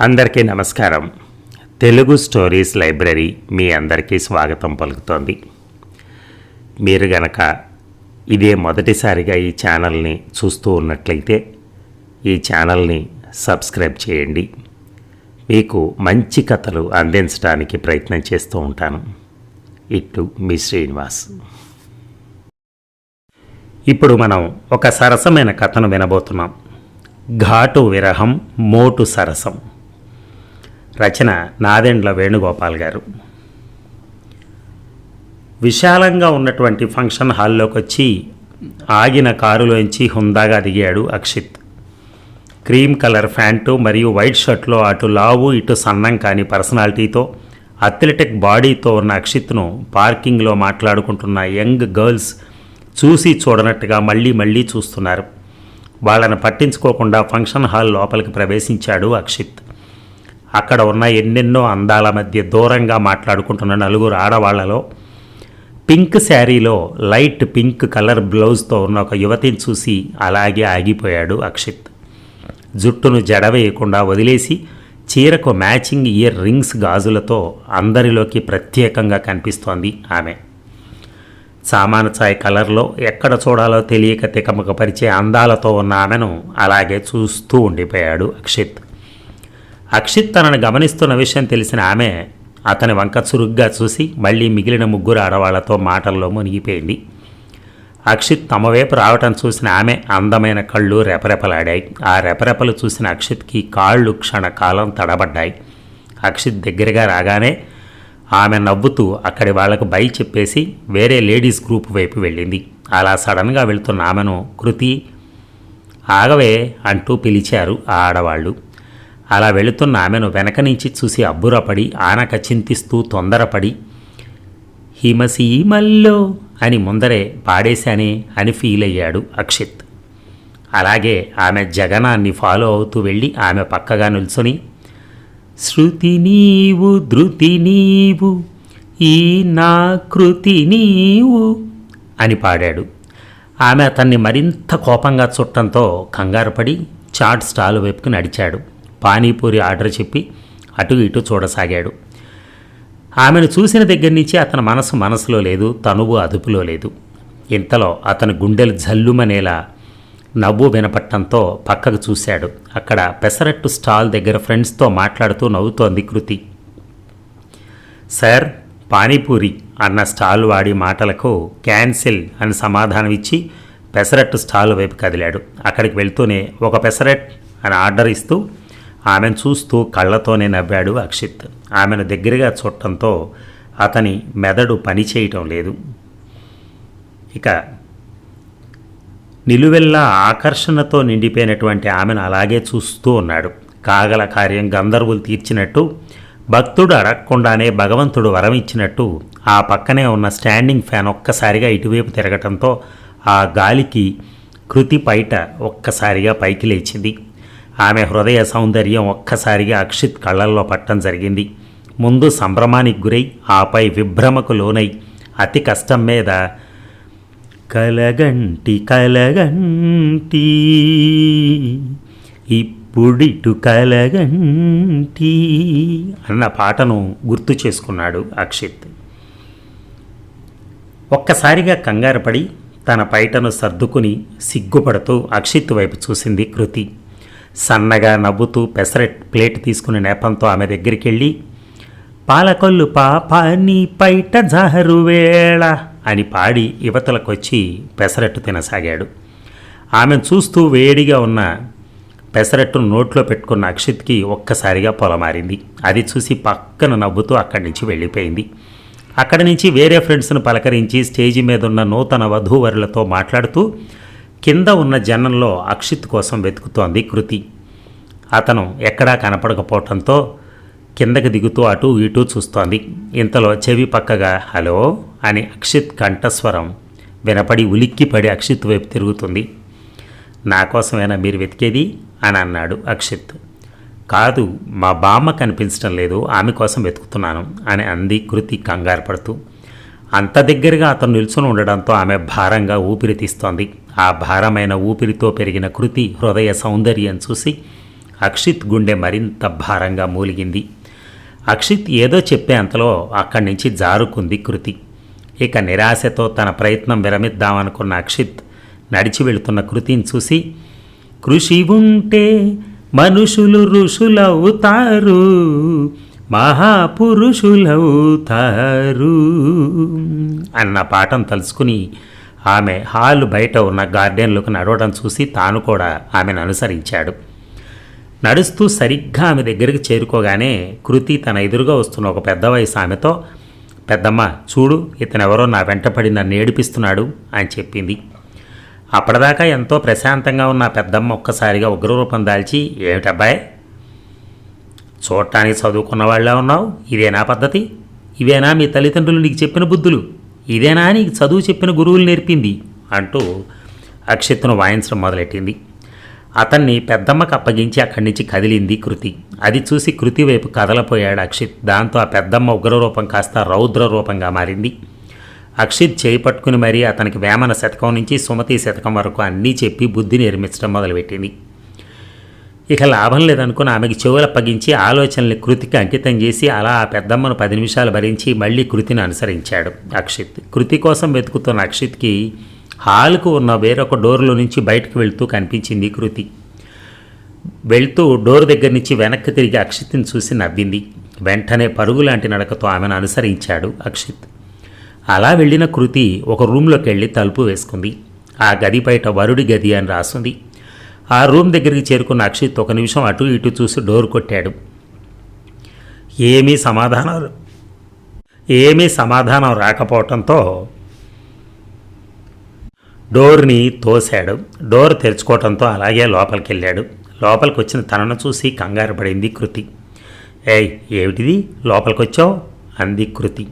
అందరికీ నమస్కారం. Telugu stories library మీ అందరికీ స్వాగతం పలుకుతోంది. మీరు గనక ఇదే మొదటిసారిగా ఈ ఛానల్ని చూస్తూ ఉన్నట్లయితే ఈ ఛానల్ని సబ్స్క్రైబ్ చేయండి. మీకు మంచి కథలు అందించడానికి ప్రయత్నం చేస్తూ ఉంటాను. ఇట్టు మీ శ్రీనివాస్. ఇప్పుడు మనం ఒక సరసమైన కథను వినబోతున్నాం. ఘాటు విరహం మోటు సరసం. రచన నాదెండ్ల వేణుగోపాల్ గారు. విశాలంగా ఉన్నటువంటి ఫంక్షన్ హాల్లోకి వచ్చి ఆగిన కారులోంచి హుందాగా దిగాడు అక్షిత్. క్రీమ్ కలర్ ప్యాంటు మరియు వైట్ షర్ట్లో అటు లావు ఇటు సన్నం కాని పర్సనాలిటీతో అథ్లెటిక్ బాడీతో ఉన్న అక్షిత్ను పార్కింగ్లో మాట్లాడుకుంటున్న యంగ్ గర్ల్స్ చూసి చూడనట్టుగా మళ్ళీ మళ్ళీ చూస్తున్నారు. వాళ్ళని పట్టించుకోకుండా ఫంక్షన్ హాల్ లోపలికి ప్రవేశించాడు అక్షిత్. అక్కడ ఉన్న ఎన్నెన్నో అందాల మధ్య దూరంగా మాట్లాడుకుంటున్న నలుగురు ఆడవాళ్ళలో పింక్ శారీలో లైట్ పింక్ కలర్ బ్లౌజ్తో ఉన్న ఒక యువతిని చూసి అలాగే ఆగిపోయాడు అక్షిత్. జుట్టును జడవేయకుండా వదిలేసి చీరకు మ్యాచింగ్ ఇయర్ రింగ్స్ గాజులతో అందరిలోకి ప్రత్యేకంగా కనిపిస్తోంది ఆమె. సామాన ఛాయ్ కలర్లో ఎక్కడ చూడాలో తెలియక తికమక పరిచే అందాలతో ఉన్న ఆమెను అలాగే చూస్తూ ఉండిపోయాడు అక్షిత్. అక్షిత్ తనను గమనిస్తున్న విషయం తెలిసిన ఆమె అతని వంక చురుగ్గా చూసి మళ్ళీ మిగిలిన ముగ్గురు ఆడవాళ్ళతో మాటల్లో మునిగిపోయింది. అక్షిత్ తమ వైపు రావటం చూసిన ఆమె అందమైన కళ్ళు రెపరెపలాడాయి. ఆ రెపరెపలు చూసిన అక్షిత్కి కాళ్ళు క్షణకాలం తడబడ్డాయి. అక్షిత్ దగ్గరగా రాగానే ఆమె నవ్వుతూ అక్కడి వాళ్ళకు బై చెప్పేసి వేరే లేడీస్ గ్రూప్ వైపు వెళ్ళింది. అలా సడన్గా వెళుతున్న ఆమెను కృతి ఆగవే అంటూ పిలిచారు ఆ ఆడవాళ్ళు అలా వెళుతున్న ఆమెను వెనక నుంచి చూసి అబ్బురపడి ఆనక చింతిస్తూ తొందరపడి హిమసీమల్లో అని ముందరే పాడేశానే అని ఫీల్ అయ్యాడు అక్షిత్. అలాగే ఆమె జగనాన్ని ఫాలో అవుతూ వెళ్ళి ఆమె పక్కగా నిల్చుని శృతి నీవు ధృతి నీవు ఈ నా కృతి నీవు అని పాడాడు. ఆమె అతన్ని మరింత కోపంగా చుట్టంతో కంగారుపడి చాట్ స్టాల్ వైపుకు నడిచాడు. పానీపూరి ఆర్డర్ చెప్పి అటు ఇటు చూడసాగాడు. ఆమెను చూసిన దగ్గర నుంచి అతని మనసు మనసులో లేదు తనువు అదుపులో లేదు. ఇంతలో అతని గుండెలు జల్లుమనేలా నవ్వు వినపట్టంతో పక్కకు చూశాడు. అక్కడ పెసరట్టు స్టాల్ దగ్గర ఫ్రెండ్స్తో మాట్లాడుతూ నవ్వుతోంది కృతి. సార్ పానీపూరి అన్న స్టాల్ వాడి మాటలకు క్యాన్సిల్ అని సమాధానం ఇచ్చి పెసరట్టు స్టాల్ వైపు కదిలాడు. అక్కడికి వెళ్తూనే ఒక పెసరట్ అని ఆర్డర్ ఇస్తూ ఆమెను చూస్తూ కళ్ళతోనే నవ్వాడు అక్షిత్. ఆమెను దగ్గరగా చూడటంతో అతని మెదడు పని చేయటం లేదు. ఇక నిలువెల్లా ఆకర్షణతో నిండిపోయినటువంటి ఆమెను అలాగే చూస్తూ ఉన్నాడు. కాగల కార్యం గంధర్వులు తీర్చినట్టు భక్తుడు అడగకుండానే భగవంతుడు వరం ఇచ్చినట్టు ఆ పక్కనే ఉన్న స్టాండింగ్ ఫ్యాన్ ఒక్కసారిగా ఇటువైపు తిరగటంతో ఆ గాలికి కృతి పైట ఒక్కసారిగా పైకి లేచింది. ఆమె హృదయ సౌందర్యం ఒక్కసారిగా అక్షిత్ కళ్ళల్లో పట్టం జరిగింది. ముందు సంభ్రమానికి గురై ఆపై విభ్రమకు లోనై అతి కష్టం మీద కలగంటి కలగంటి ఇప్పుడిటు కలగంటి అన్న పాటను గుర్తు చేసుకున్నాడు అక్షిత్. ఒక్కసారిగా కంగారుపడి తన పైటను సర్దుకుని సిగ్గుపడుతూ అక్షిత్ వైపు చూసింది కృతి. సన్నగా నవ్వుతూ పెసరెట్ ప్లేట్ తీసుకుని నేపంతో ఆమె దగ్గరికి వెళ్ళి పాలకొల్లు పాప నీ పైట జహరు వేళ అని పాడి యువతలకొచ్చి పెసరట్టు తినసాగాడు. ఆమెను చూస్తూ వేడిగా ఉన్న పెసరట్టును నోట్లో పెట్టుకున్న అక్షిత్కి ఒక్కసారిగా పొలమారింది. అది చూసి పక్కన నవ్వుతూ అక్కడి నుంచి వెళ్ళిపోయింది. అక్కడి నుంచి వేరే ఫ్రెండ్స్ను పలకరించి స్టేజి మీద ఉన్న నూతన వధూవరులతో మాట్లాడుతూ కింద ఉన్న జనంలో అక్షిత్ కోసం వెతుకుతోంది కృతి. అతను ఎక్కడా కనపడకపోవటంతో కిందకి దిగుతూ అటు ఇటు చూస్తోంది. ఇంతలో చెవి పక్కగా హలో అని అక్షిత్ కంఠస్వరం వినపడి ఉలిక్కిపడి అక్షిత్ వైపు తిరుగుతుంది. నా కోసమేనా మీరు వెతికేది? అని అన్నాడు అక్షిత్. కాదు మా బామ్మ కనిపించడం లేదు ఆమె కోసం వెతుకుతున్నాను అని అంది కృతి కంగారు పడుతూ. అంత దగ్గరగా అతను నిల్చుని ఉండడంతో ఆమె భారంగా ఊపిరి తీస్తోంది. ఆ భారమైన ఊపిరితో పెరిగిన కృతి హృదయ సౌందర్యం చూసి అక్షిత్ గుండె మరింత భారంగా మూలిగింది. అక్షిత్ ఏదో చెప్పే అంతలో అక్కడి నుంచి జారుకుంది కృతి. ఇక నిరాశతో తన ప్రయత్నం విరమిద్దామనుకున్న అక్షిత్ నడిచి వెళుతున్న కృతిని చూసి కృషి ఉంటే మనుషులు ఋషులవుతారు మహాపురుషులవుతారు అన్న పాఠం తలుచుకుని ఆమె హాల్ బయట ఉన్న గార్డెన్లోకి నడవడం చూసి తాను కూడా ఆమెను అనుసరించాడు. నడుస్తూ సరిగ్గా ఆమె దగ్గరికి చేరుకోగానే కృతి తన ఎదురుగా వస్తున్న ఒక పెద్ద వయసు ఆమెతో పెద్దమ్మ చూడు ఇతనెవరో నా వెంట పడి నన్ను ఏడిపిస్తున్నాడు అని చెప్పింది. అప్పటిదాకా ఎంతో ప్రశాంతంగా ఉన్న పెద్దమ్మ ఒక్కసారిగా ఉగ్రరూపం దాల్చి ఏమిటబ్బాయ్? చూడటానికి చదువుకున్న వాళ్ళే ఉన్నావు? ఇదేనా పద్ధతి? ఇవేనా మీ తల్లిదండ్రులు నీకు చెప్పిన బుద్ధులు? ఇదేనా నీకు చదువు చెప్పిన గురువులు నేర్పింది? అంటూ అక్షిత్తును వాయించడం మొదలెట్టింది. అతన్ని పెద్దమ్మకు అప్పగించి అక్కడి నుంచి కదిలింది కృతి. అది చూసి కృతి వైపు కదలపోయాడు అక్షిత్. దాంతో ఆ పెద్దమ్మ ఉగ్రరూపం కాస్త రౌద్ర రూపంగా మారింది. అక్షిత్ చేయి పట్టుకుని మరీ అతనికి వేమన శతకం నుంచి సుమతి శతకం వరకు అన్నీ చెప్పి బుద్ధి నిర్మించడం మొదలుపెట్టింది. ఇక లాభం లేదనుకుని ఆమెకి చెవులు అప్పగించి ఆలోచనల్ని కృతికి అంకితం చేసి అలా ఆ పెద్దమ్మను పది నిమిషాలు భరించి మళ్ళీ కృతిని అనుసరించాడు అక్షిత్. కృతి కోసం వెతుకుతున్న అక్షిత్కి హాల్కు ఉన్న వేరొక డోర్లో నుంచి బయటకు వెళ్తూ కనిపించింది కృతి. వెళ్తూ డోర్ దగ్గర నుంచి వెనక్కి తిరిగి అక్షిత్ని చూసి నవ్వింది. వెంటనే పరుగు లాంటి నడకతో ఆమెను అనుసరించాడు అక్షిత్. అలా వెళ్ళిన కృతి ఒక రూమ్లోకి వెళ్ళి తలుపు వేసుకుంది. ఆ గది బయట వరుడి గది అని రాసుంది. ఆ రూమ్ దగ్గరికి చేరుకున్న అక్షిత్ ఒక నిమిషం అటు ఇటు చూసి డోర్ కొట్టాడు. ఏమీ సమాధానం ఏమీ సమాధానం రాకపోవటంతో డోర్ని తోశాడు. డోర్ తెరుచుకోవటంతో అలాగే లోపలికి వెళ్ళాడు లోపలికి వచ్చిన తనను చూసి కంగారు పడింది కృతి. ఏయ్ ఏమిటిది? లోపలికి వచ్చావు అంది కృతి.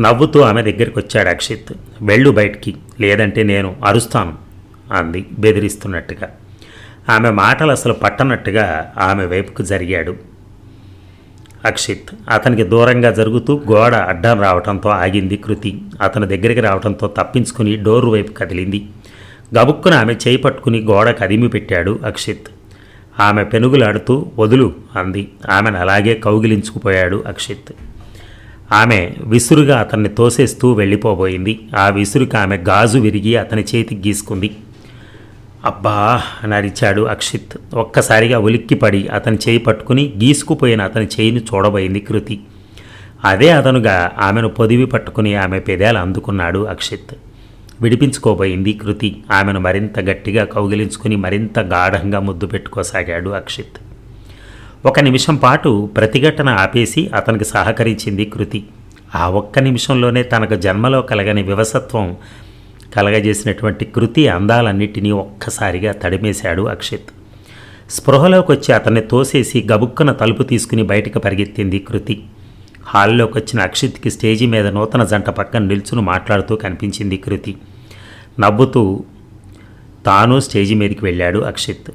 నవ్వుతూ ఆమె దగ్గరికి వచ్చాడు అక్షిత్. వెళ్ళు బయటికి లేదంటే నేను అరుస్తాను అంది బెదిరిస్తున్నట్టుగా. ఆమె మాటలు అసలు పట్టనట్టుగా ఆమె వైపుకు జరిగాడు. అక్షిత్ అతనికి దూరంగా జరుగుతూ గోడ అడ్డం రావడంతో ఆగింది కృతి. అతని దగ్గరికి రావడంతో తప్పించుకుని డోర్ వైపు కదిలింది. గబుక్కున ఆమె చేయి పట్టుకుని గోడ కదిమి పెట్టాడు అక్షిత్. ఆమె పెనుగులాడుతూ వదులు అంది. ఆమెను అలాగే కౌగిలించుకుపోయాడు అక్షిత్. ఆమె విసురుగా అతన్ని తోసేస్తూ వెళ్ళిపోబోయింది. ఆ విసురుకి ఆమె గాజు విరిగి అతని చేతికి గీసుకుంది. అబ్బా అని అరిచాడు అక్షిత్. ఒక్కసారిగా ఉలిక్కిపడి అతని చేయి పట్టుకుని గీసుకుపోయిన అతని చేయిని చూడబోయింది కృతి. అదే అతనుగా ఆమెను పొదివి పట్టుకుని ఆమె పెదాలు అందుకున్నాడు అక్షిత్. విడిపించుకోబోయింది కృతి. ఆమెను మరింత గట్టిగా కౌగిలించుకుని మరింత గాఢంగా ముద్దు పెట్టుకోసాగాడు అక్షిత్. ఒక నిమిషం పాటు ప్రతిఘటన ఆపేసి అతనికి సహకరించింది కృతి. ఆ ఒక్క నిమిషంలోనే తనకు జన్మలో కలగని వివసత్వం కలగజేసినటువంటి కృతి అందాలన్నిటినీ ఒక్కసారిగా తడిమేశాడు అక్షిత్. స్పృహలోకి వచ్చి అతన్ని తోసేసి గబుక్కున తలుపు తీసుకుని బయటకు పరిగెత్తింది కృతి. హాల్లోకి వచ్చిన అక్షిత్కి స్టేజి మీద నూతన జంట పక్కన నిల్చుని మాట్లాడుతూ కనిపించింది కృతి. నవ్వుతూ తాను స్టేజి మీదకి వెళ్ళాడు అక్షిత్.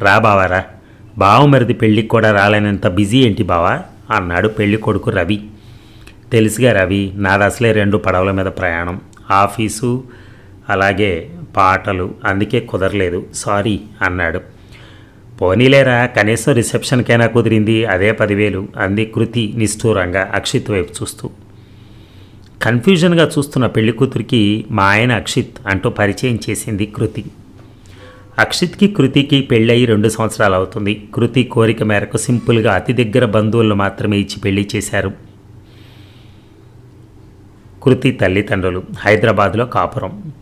రా బావారా బావమరిది పెళ్ళికి కూడా రాలేనంత బిజీ ఏంటి బావా? అన్నాడు పెళ్ళి కొడుకు రవి. తెలుసుగా రవి నాది అసలే రెండు పడవల మీద ప్రయాణం. ఆఫీసు అలాగే పాటలు అందుకే కుదరలేదు. సారీ అన్నాడు. పోనీలేరా కనీసం రిసెప్షన్కైనా కుదిరింది అదే పదివేలు అంది కృతి నిష్ఠూరంగా అక్షిత్ వైపు చూస్తూ. కన్ఫ్యూజన్గా చూస్తున్న పెళ్ళి కూతురికి మా ఆయన అక్షిత్ అంటూ పరిచయం చేసింది కృతి. అక్షిత్కి కృతికి పెళ్ళయి రెండు సంవత్సరాలు అవుతుంది కృతి కోరిక మేరకు సింపుల్గా అతి దగ్గర బంధువులను మాత్రమే ఇచ్చి పెళ్ళి చేశారు. కృతి తల్లిదండ్రులు హైదరాబాద్లో కాపురం.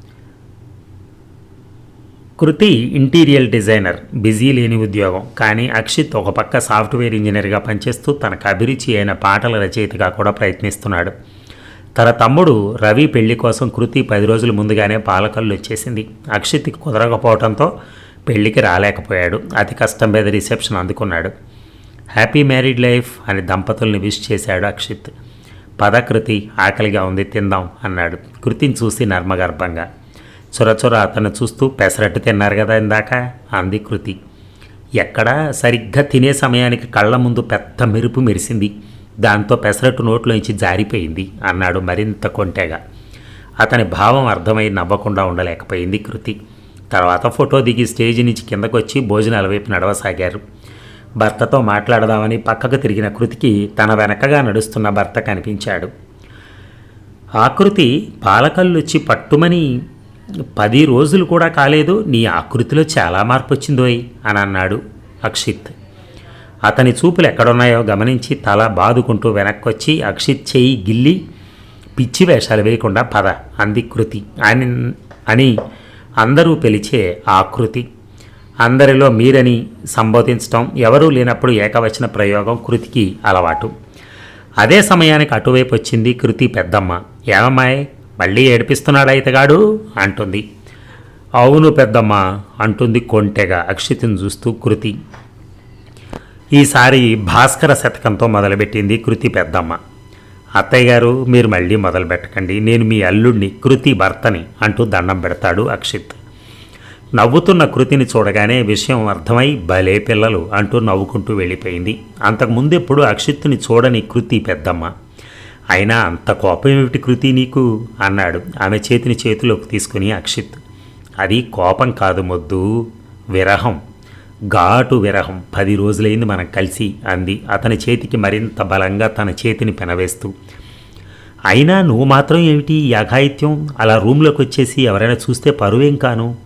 కృతి ఇంటీరియర్ డిజైనర్ బిజీ లేని ఉద్యోగం. కానీ అక్షిత్ ఒక పక్క సాఫ్ట్వేర్ ఇంజనీర్గా పనిచేస్తూ తనకు అభిరుచి అయిన పాటల రచయితగా కూడా ప్రయత్నిస్తున్నాడు. తన తమ్ముడు రవి పెళ్ళి కోసం కృతి పది రోజుల ముందుగానే పాలకల్లు వచ్చేసింది. అక్షిత్కి కుదరకపోవడంతో పెళ్ళికి రాలేకపోయాడు. అతి కష్టం మీద రిసెప్షన్ అందుకున్నాడు. హ్యాపీ మ్యారీడ్ లైఫ్ అని దంపతుల్ని విష్ చేశాడు అక్షిత్. పదకృతి ఆకలిగా ఉంది తిందాం అన్నాడు. కృతిని చూసి నర్మగర్భంగా. చొరచొర అతను చూస్తూ పెసరట్టు తిన్నారు కదా ఇందాక అంది కృతి. ఎక్కడా సరిగ్గా తినే సమయానికి కళ్ళ ముందు పెద్ద మెరుపు మెరిసింది. దాంతో పెసరట్టు నోట్లోంచి జారిపోయింది అన్నాడు మరింత కొంటెగా. అతని భావం అర్థమై నవ్వకుండా ఉండలేకపోయింది కృతి. తర్వాత ఫోటో దిగి స్టేజ్ నుంచి కిందకు వచ్చి భోజనాల వైపు నడవసాగారు. భర్తతో మాట్లాడదామని పక్కకు తిరిగిన కృతికి తన వెనకగా నడుస్తున్న భర్త కనిపించాడు. ఆకృతి పాలకల్లుచ్చి పట్టుమని పది రోజులు కూడా కాలేదు నీ ఆకృతిలో చాలా మార్పు వచ్చిందోయ్ అని అన్నాడు అక్షిత్. అతని చూపులు ఎక్కడున్నాయో గమనించి తల బాదుకుంటూ వెనక్కొచ్చి అక్షిత్ చేయి గిల్లి పిచ్చి వేషాలు వేయకుండా పద అంది కృతి. అని అని అందరూ పిలిచే ఆకృతి అందరిలో మీరని సంబోధించటం ఎవరూ లేనప్పుడు ఏకవచన ప్రయోగం కృతికి అలవాటు. అదే సమయానికి అటువైపు వచ్చింది కృతి పెద్దమ్మ. ఏమమ్మాయి? మళ్ళీ ఏడిపిస్తున్నాడా ఇతగాడు? అంటుంది. అవును పెద్దమ్మ అంటుంది కొంటెగా అక్షితిని చూస్తూ కృతి. ఈసారి భాస్కర శతకంతో మొదలుపెట్టింది కృతి పెద్దమ్మ. అత్తయ్య గారు మీరు మళ్ళీ మొదలు పెట్టకండి నేను మీ అల్లుడిని కృతి భర్తని అంటూ దండం పెడతాడు అక్షిత్. నవ్వుతున్న కృతిని చూడగానే విషయం అర్థమై భలే పిల్లలు అంటూ నవ్వుకుంటూ వెళ్ళిపోయింది. అంతకుముందెప్పుడు అక్షిత్తుని చూడని కృతి పెద్దమ్మ. అయినా అంత కోపం ఏమిటి కృతి నీకు? అన్నాడు. ఆమె చేతిని చేతిలోకి తీసుకుని అక్షిత్. అది కోపం కాదు మొద్దు. విరహం. ఘాటు విరహం. పది రోజులైంది మనం కలిసి అంది. అతని చేతికి మరింత బలంగా తన చేతిని పెనవేస్తూ. అయినా నువ్వు మాత్రం ఏమిటి అఘాయిత్యం? అలా రూమ్లోకి వచ్చేసి ఎవరైనా చూస్తే పరువేం కాను?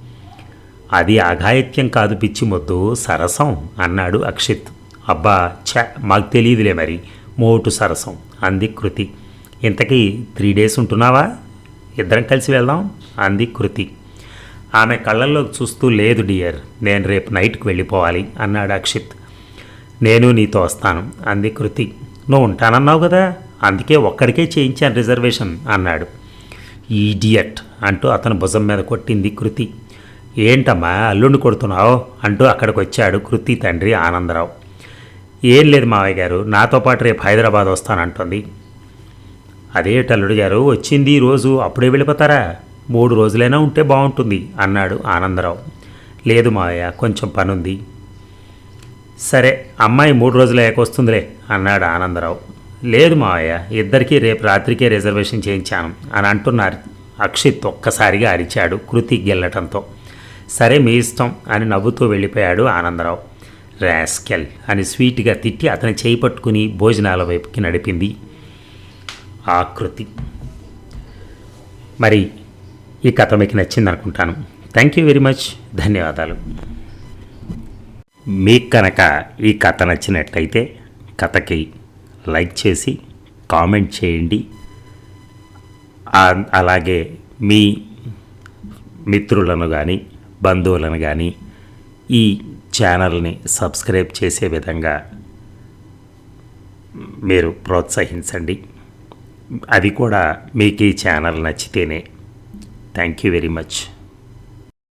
అది అఘాయిత్యం కాదు పిచ్చి మొద్దు. సరసం అన్నాడు అక్షిత్. అబ్బా ఛ మాకు తెలియదులే మరి. మోటు సరసం అంది కృతి. ఇంతకీ త్రీ డేస్ ఉంటున్నావా? ఇద్దరం కలిసి వెళ్దాం అంది కృతి. ఆమె కళ్ళల్లోకి చూస్తూ లేదు డియర్ నేను రేపు నైట్కి వెళ్ళిపోవాలి అన్నాడు అక్షిత్. నేను నీతో వస్తాను అంది కృతి. నువ్వు ఉంటానన్నావు కదా అందుకే ఒక్కడికే చేయించాను రిజర్వేషన్ అన్నాడు. ఈడియట్ అంటూ అతను భుజం మీద కొట్టింది కృతి. ఏంటమ్మా అల్లుండి కొడుతున్నావు అంటూ అక్కడికి వచ్చాడు కృతి తండ్రి ఆనందరావు. ఏం లేదు మావయ్య గారు నాతో పాటు రేపు హైదరాబాద్ వస్తానంటుంది. అదే టల్లుడు గారు వచ్చింది ఈరోజు రోజు అప్పుడే వెళ్ళిపోతారా? మూడు రోజులైనా ఉంటే బాగుంటుంది అన్నాడు ఆనందరావు. లేదు మావయ్య కొంచెం పనుంది. సరే అమ్మాయి మూడు రోజులు వస్తుందిలే అన్నాడు ఆనందరావు. లేదు మావయ్య ఇద్దరికీ రేపు రాత్రికే రిజర్వేషన్ చేయించాను అని అంటున్నారు. అక్షిత్ ఒక్కసారిగా అరిచాడు కృతి గెల్లటంతో. సరే మీ ఇష్టం అని నవ్వుతూ వెళ్ళిపోయాడు ఆనందరావు. రాస్కెల్ అని స్వీట్గా తిట్టి అతని చేయి పట్టుకుని భోజనాల వైపుకి నడిపింది. ఆకృతి. మరి ఈ కథ మీకు నచ్చింది అనుకుంటాను థ్యాంక్ యూ వెరీ మచ్ ధన్యవాదాలు. మీకు కనుక ఈ కథ నచ్చినట్టయితే కథకి లైక్ చేసి కామెంట్ చేయండి. అలాగే మీ మిత్రులను కానీ బంధువులను కానీ ఈ ఛానల్ని సబ్స్క్రైబ్ చేసే విధంగా మీరు ప్రోత్సహించండి. అది కూడా మీకు ఈ ఛానల్ నచ్చితేనే. Thank you very much